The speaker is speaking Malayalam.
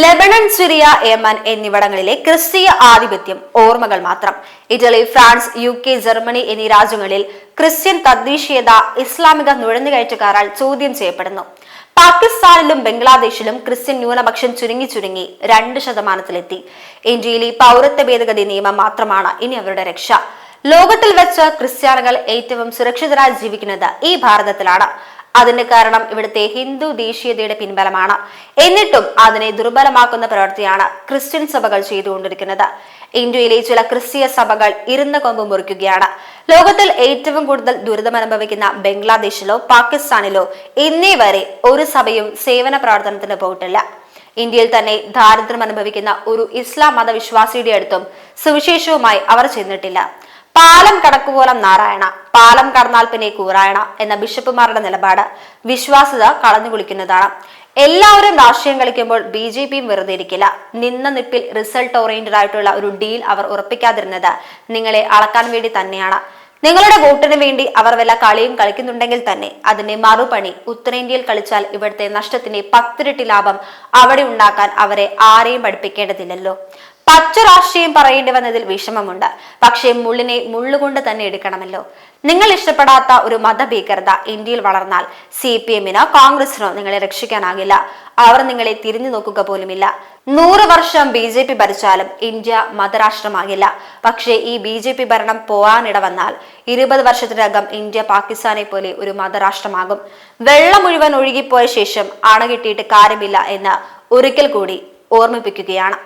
ലെബനൻ സിറിയ യമൻ എന്നിവിടങ്ങളിലെ ക്രിസ്തീയ ആധിപത്യം ഓർമ്മകൾ മാത്രം. Italy France U K Germany എന്നീ രാജ്യങ്ങളിൽ ക്രിസ്ത്യൻ തദ്ദേശീയത ഇസ്ലാമിക നുഴഞ്ഞുകയറ്റക്കാരാൽ ചോദ്യം ചെയ്യപ്പെടുന്നു. പാകിസ്ഥാനിലും ബംഗ്ലാദേശിലും ക്രിസ്ത്യൻ ന്യൂനപക്ഷം ചുരുങ്ങി ചുരുങ്ങി രണ്ട് ശതമാനത്തിലെത്തി. ഇന്ത്യയിലെ പൗരത്വ ഭേദഗതി നിയമം മാത്രമാണ് ഇനി അവരുടെ രക്ഷ. ലോകത്തിൽ വെച്ച് ക്രിസ്ത്യാനികൾ ഏറ്റവും സുരക്ഷിതരായി ജീവിക്കുന്നത് ഈ ഭാരതത്തിലാണ്. അതിന് കാരണം ഇവിടുത്തെ ഹിന്ദു ദേശീയതയുടെ പിൻബലമാണ്. എന്നിട്ടും അതിനെ ദുർബലമാക്കുന്ന പ്രവൃത്തിയാണ് ക്രിസ്ത്യൻ സഭകൾ ചെയ്തുകൊണ്ടിരിക്കുന്നത്. ഇന്ത്യയിലെ ചില ക്രിസ്തീയ സഭകൾ ഇരുന്ന കൊമ്പ് മുറിക്കുകയാണ്. ലോകത്തിൽ ഏറ്റവും കൂടുതൽ ദുരിതമനുഭവിക്കുന്ന ബംഗ്ലാദേശിലോ പാകിസ്ഥാനിലോ ഇന്നേ വരെ ഒരു സഭയും സേവന പ്രവർത്തനത്തിന് പോയിട്ടില്ല. ഇന്ത്യയിൽ തന്നെ ദാരിദ്ര്യം അനുഭവിക്കുന്ന ഒരു ഇസ്ലാം മതവിശ്വാസിയുടെ അടുത്തും സുവിശേഷവുമായി അവർ ചെന്നിട്ടില്ല. പാലം കടക്കുപോലം നാരായണ പാലം കടന്നാൽ പിന്നെ കൂറായണ എന്ന ബിഷപ്പുമാരുടെ നിലപാട് വിശ്വാസ്യത കളഞ്ഞു കുളിക്കുന്നതാണ്. എല്ലാവരും രാഷ്ട്രീയം കളിക്കുമ്പോൾ ബി ജെ പിയും വെറുതെ ഇരിക്കില്ല. നിന്ന നിപ്പിൽ റിസൾട്ട് ഓറിയന്റഡ് ആയിട്ടുള്ള ഒരു ഡീൽ അവർ ഉറപ്പിക്കാതിരുന്നത് നിങ്ങളെ അളക്കാൻ വേണ്ടി തന്നെയാണ്. നിങ്ങളുടെ വോട്ടിന് വേണ്ടി അവർ വല്ല കളിയും കളിക്കുന്നുണ്ടെങ്കിൽ തന്നെ അതിന്റെ മറുപണി ഉത്തരേന്ത്യയിൽ കളിച്ചാൽ ഇവിടുത്തെ നഷ്ടത്തിന്റെ പത്തിരട്ടി ലാഭം അവിടെ ഉണ്ടാക്കാൻ അവരെ ആരെയും പഠിപ്പിക്കേണ്ടതില്ലല്ലോ. പച്ച രാഷ്ട്രീയം പറയേണ്ടി വന്നതിൽ വിഷമമുണ്ട്. പക്ഷേ മുള്ളിനെ മുള്ളുകൊണ്ട് തന്നെ എടുക്കണമല്ലോ. നിങ്ങൾ ഇഷ്ടപ്പെടാത്ത ഒരു മതഭീകരത ഇന്ത്യയിൽ വളർന്നാൽ സി പി എമ്മിനോ കോൺഗ്രസിനോ നിങ്ങളെ രക്ഷിക്കാനാകില്ല. അവർ നിങ്ങളെ തിരിഞ്ഞു നോക്കുക പോലുമില്ല. നൂറ് വർഷം ബി ജെ പി ഭരിച്ചാലും ഇന്ത്യ മതരാഷ്ട്രമാകില്ല. പക്ഷേ ഈ ബി ജെ പി ഭരണം പോവാനിട വന്നാൽ ഇരുപത് വർഷത്തിനകം ഇന്ത്യ പാകിസ്ഥാനെ പോലെ ഒരു മതരാഷ്ട്രമാകും. വെള്ളം മുഴുവൻ ഒഴുകിപ്പോയ ശേഷം അണകിട്ടിയിട്ട് കാര്യമില്ല എന്ന് ഒരിക്കൽ കൂടി ഓർമ്മിപ്പിക്കുകയാണ്.